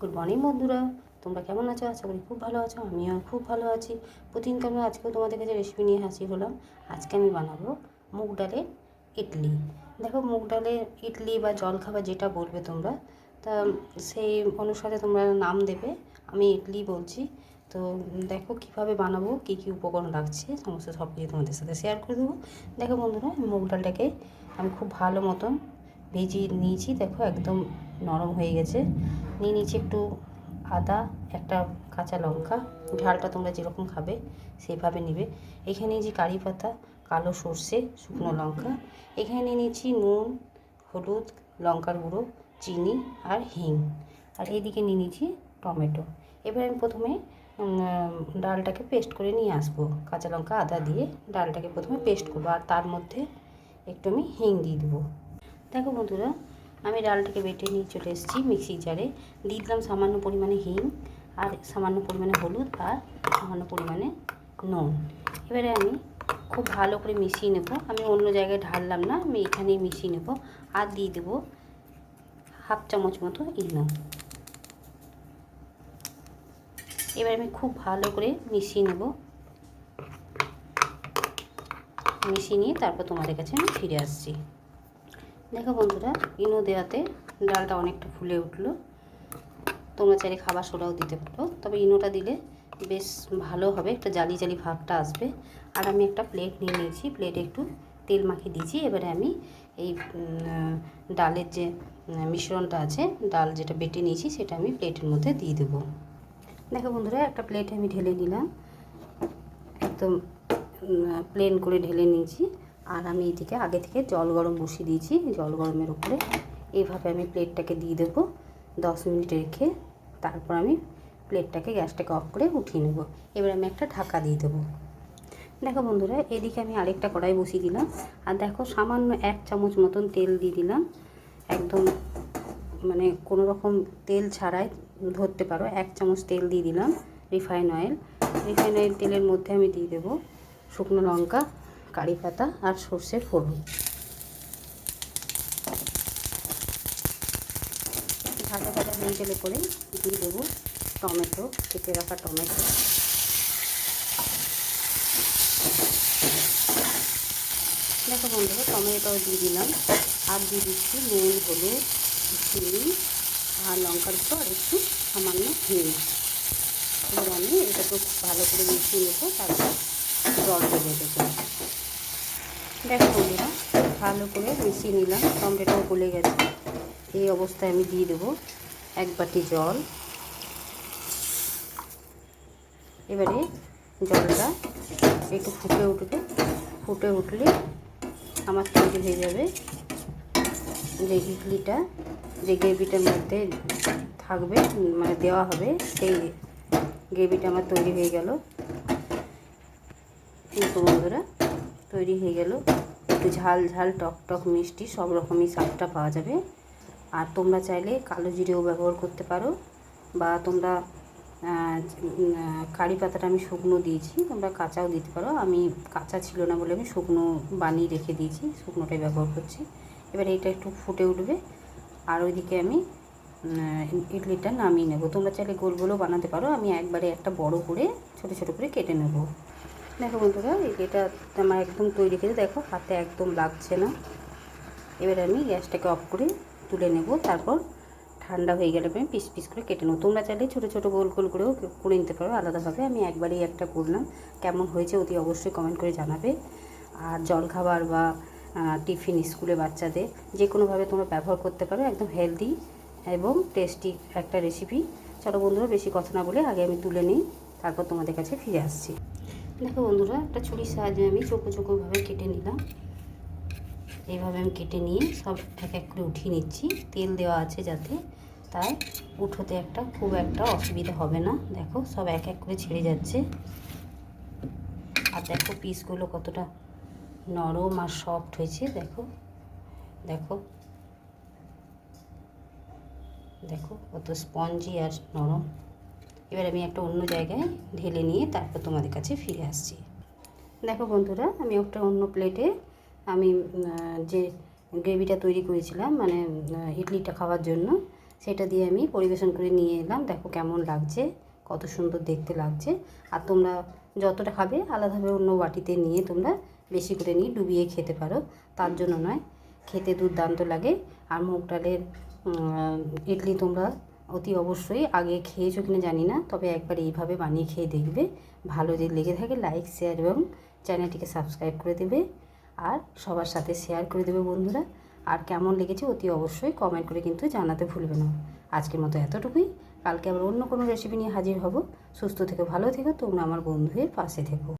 Good morning বন্ধুরা। তোমরা কেমন আছো? আশা করি খুব ভালো আছো, আমিও খুব ভালো আছি। প্রতিদিন কেমন আজকেও তোমাদের কাছে রেসিপি নিয়ে হাসি হলাম। আজকে আমি বানাবো মুগ ডালের ইডলি। দেখো, মুগ ডালের ইডলি বা জলখাবার যেটা বলবে তোমরা, তা সেই অনুসারে তোমরা নাম দেবে। আমি ইডলি বলছি। তো দেখো, কীভাবে বানাবো, কী কী উপকরণ লাগছে, সমস্ত সব কিছু তোমাদের সাথে শেয়ার করে দেবো। দেখো বন্ধুরা, মুগ ডালটাকে আমি খুব ভালো মতন ভিজিয়ে নিয়েছি, দেখো একদম নরম হয়ে গেছে। নিয়ে নিয়েছি একটু আদা, একটা কাঁচা লঙ্কা। ঝালটা তোমরা যেরকম খাবে সেভাবে নেবে। এখানে নিয়েছি কারি পাতা, কালো সর্ষে, শুকনো লঙ্কা। এখানে নিয়ে নিয়েছি নুন, হলুদ, লঙ্কার গুঁড়ো, চিনি আর হিং। আর এইদিকে নিয়ে নিয়েছি টমেটো। এবার আমি প্রথমে ডালটাকে পেস্ট করে নিয়ে আসব। কাঁচা লঙ্কা, আদা দিয়ে ডালটাকে প্রথমে পেস্ট করব। আর তার মধ্যে একটু আমি হিং দিয়ে দেবো। দেখো বন্ধুরা, আমি ডালটাকে বেটে নিয়ে চলে এসেছি মিক্সি জারে। দিয়ে দিলাম সামান্য পরিমাণে হিং আর সামান্য পরিমাণে হলুদ আর সামান্য পরিমাণে নুন। এবারে আমি খুব ভালো করে মিশিয়ে নেব। আমি অন্য জায়গায় ঢাললাম না, আমি এখানেই মিশিয়ে নেব আর দিয়ে দেবো হাফ চামচ মতো ইনো। এবার আমি খুব ভালো করে মিশিয়ে নেব। মিশিয়ে নিয়ে তারপর তোমাদের কাছে আমি ফিরে আসছি। দেখো বন্ধুরা, ইনো দেওয়াতে ডালটা অনেকটা ফুলে উঠল। তোমরা চাইলে খাবার সোডাও দিতে পারো, তবে ইনোটা দিলে বেশ ভালো হবে, একটা জালি জালি ভাবটা আসবে। আর আমি একটা প্লেট নিয়ে নিয়েছি, প্লেটে একটু তেল মাখিয়ে দিয়েছি। এবারে আমি এই ডালের যে মিশ্রণটা আছে, ডাল যেটা বেটে নিয়েছি, সেটা আমি প্লেটের মধ্যে দিয়ে দেবো। দেখো বন্ধুরা, একটা প্লেটে আমি ঢেলে নিলাম। একদম প্লেন করে ঢেলে নিয়েছি। আর আমি এদিকে আগে থেকে জল গরম বসিয়ে দিয়েছি। জল গরমের উপরে এইভাবে আমি প্লেটটাকে দিয়ে দেবো দশ মিনিট রেখে। তারপর আমি প্লেটটাকে গ্যাসটাকে অফ করে উঠিয়ে নেব। এবার আমি একটা ঢাকা দিয়ে দেবো। দেখো বন্ধুরা, এদিকে আমি আরেকটা কড়াই বসিয়ে দিলাম। আর দেখো, সামান্য এক চামচ মতন তেল দিয়ে দিলাম। একদম মানে কোনো রকম তেল ছাড়াই ধরতে পারো। এক চামচ তেল দিয়ে দিলাম রিফাইন অয়েল। রিফাইন অয়েল তেলের মধ্যে আমি দিয়ে দেবো শুকনো লঙ্কা। কারি পাতা আর সর্ষের ফোড়ন। ভাজা ভাজা হয়ে গেলে পরে দিয়ে দেবো টমেটো, কেটে রাখা টমেটো। দেখো বন্ধুরা টমেটোটাও দিয়ে দিলাম। আর দিয়ে দিচ্ছি নুন, হলুদ চিনি আর লঙ্কার গুঁড়ো আর একটু সামান্য হিং। এবার আমি এটাকে খুব ভালো করে মিশিয়ে নেব, তারপর জল দেবো দেবো। দেখো বন্ধুরা, ভালো করে মিশিয়ে নিলাম, টমেটোটাও গলে গেছে। এই অবস্থায় আমি দিয়ে দেবো এক বাটি জল। এবারে জলটা একটু ফুটে উঠবে ফুটে উঠলে আমার তৈরি হয়ে যাবে যে ইডলিটা, যে গ্রেভিটার মধ্যে থাকবে মানে দেওয়া হবে, সেই গ্রেভিটা আমার তৈরি হয়ে গেল। কিন্তু বন্ধুরা তৈরি হয়ে গেল। একটু ঝাল ঝাল, টক টক, মিষ্টি, সব রকমই স্বাদটা পাওয়া যাবে। আর তোমরা চাইলে কালো জিরেও ব্যবহার করতে পারো বা তোমরা কারি পাতাটা আমি শুকনো দিয়েছি, তোমরা কাঁচাও দিতে পারো। আমি কাঁচা ছিল না বলে আমি শুকনো বানিয়ে রেখে দিয়েছি, শুকনোটাই ব্যবহার করছি। এবার এটা একটু ফুটে উঠবে। আর ওইদিকে আমি ইডলিটা নামিয়ে নেব। তোমরা চাইলে গোল গোলও বানাতে পারো। আমি একবারে একটা বড় করে, ছোট ছোট করে কেটে নেব। দেখো বন্ধুরা এটা আমার একদম তৈরি করে দেখো হাতে একদম লাগছে না। এবার আমি গ্যাসটাকে অফ করে তুলে নেব, তারপর ঠান্ডা হয়ে গেলে আমি পিস পিস করে কেটে নেব। তোমরা চাইলে ছোটো ছোটো গোল গোল করেও করে নিতে পারো, আলাদাভাবে। আমি একবারই একটা করলাম, কেমন হয়েছে অতি অবশ্যই কমেন্ট করে জানাবে। আর জলখাবার বা টিফিন স্কুলে বাচ্চাদের, যে কোনোভাবে তোমরা ব্যবহার করতে পারো, একদম হেলদি এবং টেস্টি একটা রেসিপি চলো বন্ধুরা, বেশি কথা না বলে আগে আমি তুলে নিই, তারপর তোমাদের কাছে ফিরে আসছি। দেখো বন্ধুরা, একটা ছুরির সাহায্যে আমি চোখো চোখোভাবে কেটে নিলাম। এইভাবে আমি কেটে নিয়ে সব এক এক করে উঠিয়ে নিচ্ছি। তেল দেওয়া আছে যাতে তাই উঠোতে একটা খুব একটা অসুবিধা হবে না। দেখো সব এক এক করে ছেড়ে যাচ্ছে। আর দেখো পিসগুলো কতটা নরম আর সফট হয়েছে, দেখো। দেখো। দেখো কত স্পঞ্জি আর নরম। এবার আমি একটা অন্য জায়গায় ঢেলে নিয়ে তারপর তোমাদের কাছে ফিরে আসছি। দেখো বন্ধুরা, আমি একটা অন্য প্লেটে আমি যে গ্রেভিটা তৈরি করেছিলাম মানে ইডলিটা খাওয়ার জন্য, সেটা দিয়ে আমি পরিবেশন করে নিয়ে এলাম। দেখো কেমন লাগছে, কত সুন্দর দেখতে লাগছে। আর তোমরা যতটা খাবে, আলাদাভাবে অন্য বাটিতে নিয়ে তোমরা বেশি করে নিয়ে ডুবিয়ে খেতে পারো। তার জন্য নয়, খেতে দুর্দান্ত লাগে। আর মুগ ডালের ইডলি তোমরা অতি অবশ্যই আগে খেয়েছো কিনা জানি না, তবে একবার এইভাবে বানিয়ে খেয়ে দেখবে। ভালো যদি লেগে থাকে লাইক শেয়ার এবং চ্যানেলটিকে সাবস্ক্রাইব করে দেবে আর সবার সাথে শেয়ার করে দেবে বন্ধুরা। আর কেমন লেগেছে অতি অবশ্যই কমেন্ট করে কিন্তু জানাতে ভুলবে না। আজকের মতো এতটুকুই। কালকে আবার অন্য কোনো রেসিপি নিয়ে হাজির হব। সুস্থ থেকে, ভালো থেকো, তোমরা আমার বন্ধু পাশে থেকো।